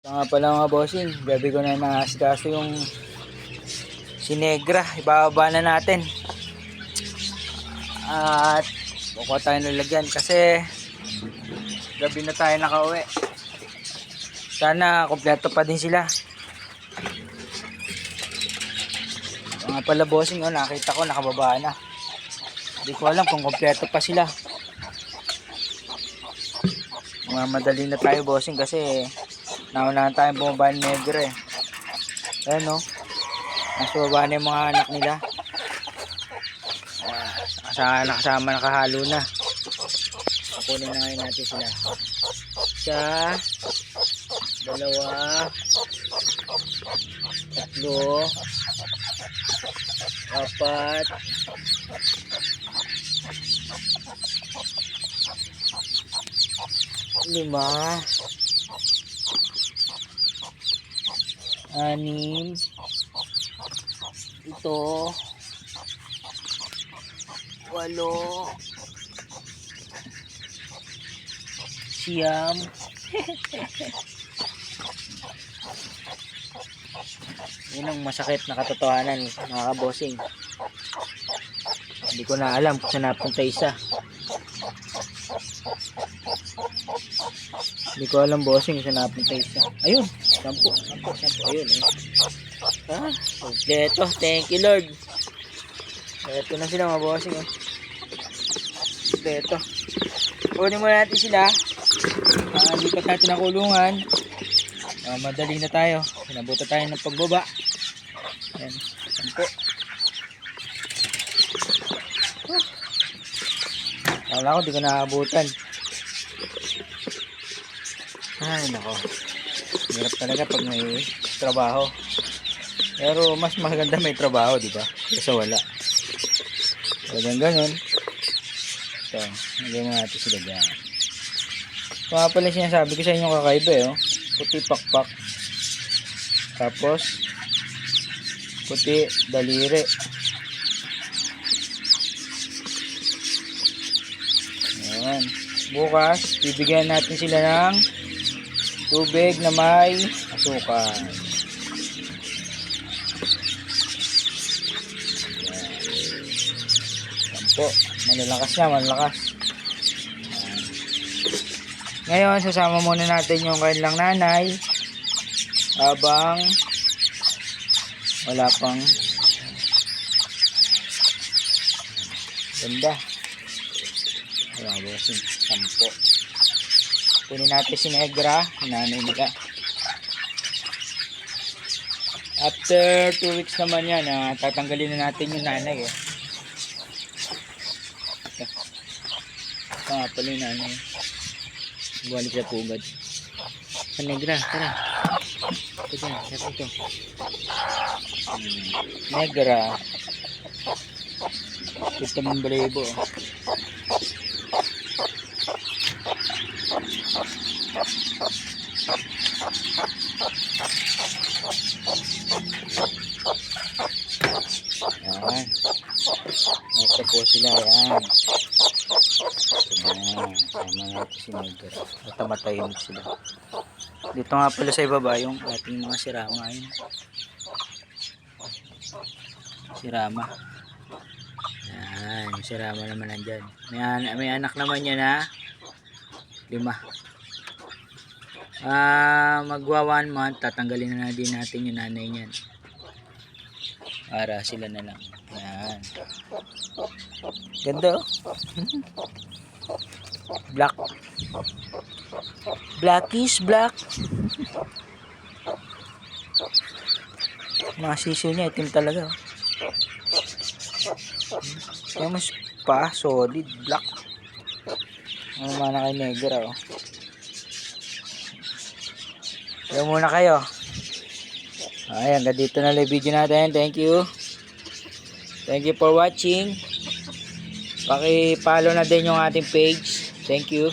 Ito nga pala mga bossing, gabi ko na naasikaso yung sinegra, ibababa na natin. At bukuha tayo ng lagyan kasi gabi na tayo nakauwi. Sana kompleto pa din sila. Ito nga pala bossing, oh, nakita ko nakababa na. Hindi ko alam kung kompleto pa sila. Mga madali na tayo bossing kasi naunahan tayong bumaba ng negro eh. Ayan o. Nasa baba na yung mga anak nila. Nakasama, nakasama nakahalo na. Kukunin na ngayon natin sila. Isa, dalawa, tatlo, apat, lima, anim, ito, walo, siyam, yun ang masakit na katotohanan mga kabosing hindi ko na alam kung saan napunta isa hindi ko alam bossing saan napunta isa ayun sampu sampu sampu. Ayun eh. Ah kompleto thank you lord. Eto na sila mga bossing oh. kompleto kunin muna natin sila. Uh, lipat natin ang kulungan. Ah, madali na tayo. Pinabuta tayo ng pagbaba. Ayan, sampo. Kala ko di ko naabutan. Ay, nako. Hirap talaga pag may trabaho. Pero mas maganda may trabaho, di ba? Kaysa wala. Talagang ganun. Ito, mo natin sila dyan. Nga pala sinasabi ko sa inyo kakaiba eh, oh. Puti pakpak. Tapos, puti daliri. Ayan. Bukas, bibigyan natin sila ng tubig na may asukal. Ayan po. Malalakas. Ayan. Ngayon, sasama muna natin yung kanilang nanay habang wala pang ganda. Wala ba kasi sampo. Kunin natin si Negra, nanay nila. After 2 weeks naman yan, ah, tatanggalin na natin yung nanay eh. Ito. Nga pala yung nanay. Balik sa pugad. Sa Negra, tara. Ito dyan, sarap ito. Hmm. Negra. Ito mong balebo. Yan. Ito po sila. Yan. Yan. Sama natin si Negra. At sila. Dito nga pala sa ibaba yung ating mga sirama. Yun. Sirama. Yan. Yung sirama naman nandyan. May, an- may anak naman yan ha. Lima. Ah, magwa one month, tatanggalin na din natin yung nanay niyan. Para sila na lang. Yan. Ganda oh. Black. Blackish black. Mga sisiyo niya, itim talaga. oh. Kaya mas pa, solid, black. Ano mana kay negra oh. Kaya muna kayo. Ayan, hanggang dito na lang video natin. Thank you. Thank you for watching. Paki-follow na din yung ating page. Thank you.